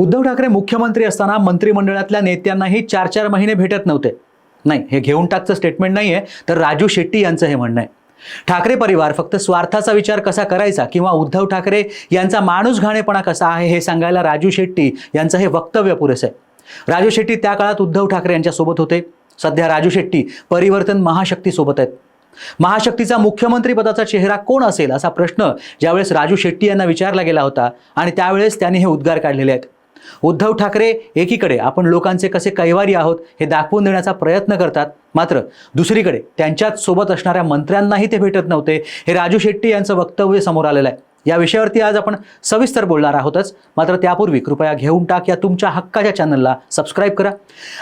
उद्धव ठाकरे मुख्यमंत्री असताना मंत्रिमंडळातल्या नेत्यांनाही चार चार महिने भेटत नव्हते. नाही हे घेऊन टाकचं स्टेटमेंट नाही आहे तर राजू शेट्टी यांचं हे म्हणणं आहे. ठाकरे परिवार फक्त स्वार्थाचा विचार कसा करायचा किंवा उद्धव ठाकरे यांचा माणूस घाणेपणा कसा आहे हे सांगायला राजू शेट्टी यांचं हे वक्तव्य पुरेसं आहे. राजू शेट्टी त्या काळात उद्धव ठाकरे यांच्यासोबत होते. सध्या राजू शेट्टी परिवर्तन महाशक्तीसोबत आहेत. महाशक्तीचा मुख्यमंत्री पदाचा चेहरा कोण असेल असा प्रश्न ज्यावेळेस राजू शेट्टी यांना विचारला गेला होता आणि त्यावेळेस त्यांनी हे उद्गार काढलेले आहेत. उद्धव ठाकरे एकीकडे आपण लोकांचे कसे कैवारी आहोत हे दाखवून देण्याचा प्रयत्न करतात. मात्र दुसरीकडे त्यांच्याच सोबत असणाऱ्या मंत्र्यांनाही ते भेटत नव्हते. हे राजू शेट्टी यांचं वक्तव्य समोर आलेलं आहे. या विषयावरती आज आपण सविस्तर बोलणार आहोतच. मात्र त्यापूर्वी कृपया घेऊन टाक या तुमच्या हक्काच्या चॅनलला सबस्क्राईब करा.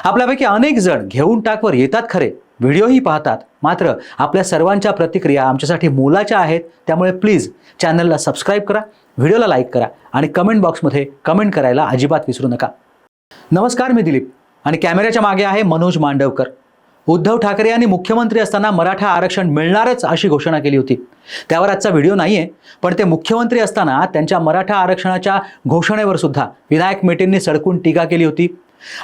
आपल्यापैकी अनेक जण घेऊन टाकवर येतात खरे. व्हिडिओही पाहतात. मात्र आपल्या सर्वांच्या प्रतिक्रिया आमच्यासाठी मोलाच्या आहेत. त्यामुळे प्लीज चॅनलला सबस्क्राईब करा व्हिडिओला लाईक करा आणि कमेंट बॉक्समध्ये कमेंट करायला अजिबात विसरू नका. नमस्कार मी दिलीप आणि कॅमेऱ्याच्या मागे आहे मनोज मांडवकर. उद्धव ठाकरे यांनी मुख्यमंत्री असताना मराठा आरक्षण मिळणारच अशी घोषणा केली होती. त्यावर आजचा व्हिडिओ नाही आहे पण ते मुख्यमंत्री असताना त्यांच्या मराठा आरक्षणाच्या घोषणेवर सुद्धा विनायक मेटेंनी सडकून टीका केली होती.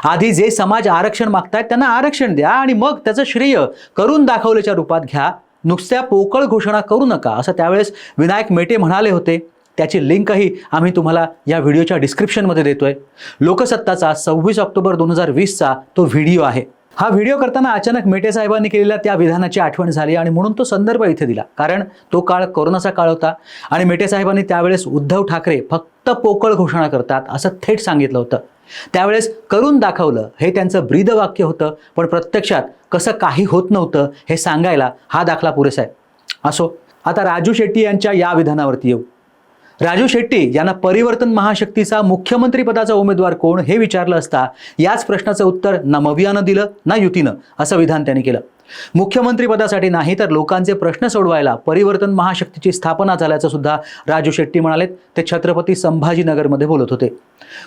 आधी जे समाज आरक्षण मागतायत त्यांना आरक्षण द्या आणि मग त्याचं श्रेय करून दाखवल्याच्या रूपात घ्या. नुसत्या पोकळ घोषणा करू नका असं त्यावेळेस विनायक मेटे म्हणाले होते. त्याची लिंकही आम्ही तुम्हाला या व्हिडिओच्या डिस्क्रिप्शनमध्ये देतोय. लोकसत्ताचा सव्वीस ऑक्टोबर दोन हजार वीसचा तो व्हिडिओ आहे. हा व्हिडिओ करताना अचानक मेटे साहेबांनी केलेल्या त्या विधानाची आठवण झाली आणि म्हणून तो संदर्भ इथे दिला. कारण तो काळ कोरोनाचा काळ होता आणि मेटे साहेबांनी त्यावेळेस उद्धव ठाकरे फक्त पोकळ घोषणा करतात असं थेट सांगितलं होतं. त्यावेळेस करून दाखवलं हे त्यांचं ब्रीद वाक्य होतं पण प्रत्यक्षात कसं काही होत नव्हतं हे सांगायला हा दाखला पुरेसा आहे. असो आता राजू शेट्टी यांच्या या विधानावरती येऊ. राजू शेट्टी यांना परिवर्तन महाशक्तीचा मुख्यमंत्री पदाचा उमेदवार कोण हे विचारलं असता याच प्रश्नाचं उत्तर ना मवियानं दिलं ना युतीनं असं विधान त्यांनी केलं. मुख्यमंत्रीपदासाठी नाही तर लोकांचे प्रश्न सोडवायला परिवर्तन महाशक्तीची स्थापना झाल्याचं सुद्धा राजू शेट्टी म्हणालेत. ते छत्रपती संभाजीनगरमध्ये बोलत होते.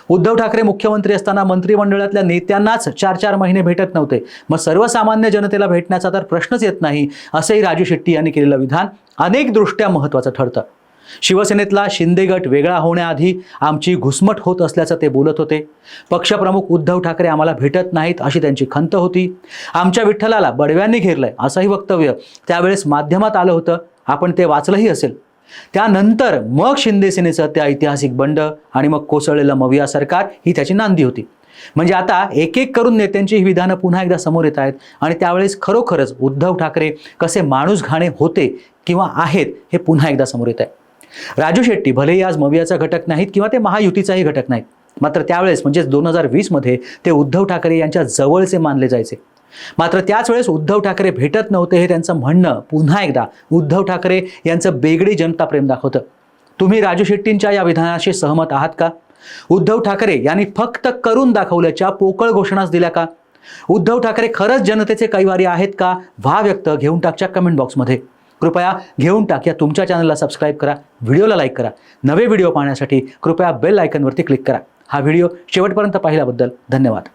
उद्धव ठाकरे मुख्यमंत्री असताना मंत्रिमंडळातल्या नेत्यांनाच चार चार महिने भेटत नव्हते. मग सर्वसामान्य जनतेला भेटण्याचा तर प्रश्नच येत नाही असंही राजू शेट्टी यांनी केलेलं विधान अनेक दृष्ट्या महत्त्वाचं ठरतं. शिवसेनेतला शिंदे गट वेगळा होण्याआधी आमची घुसमट होत असल्याचं ते बोलत होते. पक्षप्रमुख उद्धव ठाकरे आम्हाला भेटत नाहीत अशी त्यांची खंत होती. आमच्या विठ्ठलाला बडव्यांनी घेरलंय असंही वक्तव्य त्यावेळेस माध्यमात आलं होतं. आपण ते वाचलंही असेल. त्यानंतर मग शिंदे सेनेचं त्या ऐतिहासिक बंड आणि मग कोसळलेलं मविया सरकार ही त्याची नांदी होती. म्हणजे आता एक एक करून नेत्यांची ही विधानं पुन्हा एकदा समोर येत आहेत आणि त्यावेळेस खरोखरच उद्धव ठाकरे कसे माणूस घाणे होते किंवा आहेत हे पुन्हा एकदा समोर येत आहे. राजू शेट्टी भलेही आज मवियाचा घटक नाहीत किंवा ते महायुतीचाही घटक नाहीत. मात्र त्यावेळेस म्हणजेच दोन हजार वीसमध्ये ते उद्धव ठाकरे यांच्या जवळचे मानले जायचे. मात्र त्याच वेळेस उद्धव ठाकरे भेटत नव्हते हे त्यांचं म्हणणं पुन्हा एकदा उद्धव ठाकरे यांचं बेगडी जनता प्रेम दाखवतं. तुम्ही राजू शेट्टींच्या या विधानाशी सहमत आहात का? उद्धव ठाकरे यांनी फक्त करून दाखवल्याच्या पोकळ घोषणाच दिल्या का? उद्धव ठाकरे खरंच जनतेचे कैवारी आहेत का? व्हा व्यक्त घेऊन टाकच्या कमेंट बॉक्समध्ये कृपया घेऊन टाक. या तुमच्या चॅनलला सबस्क्राईब करा. व्हिडिओला लाईक करा. नवे व्हिडिओ पाहण्यासाठी कृपया बेल आयकनवरती क्लिक करा. हा व्हिडिओ शेवटपर्यंत पाहिल्याबद्दल धन्यवाद.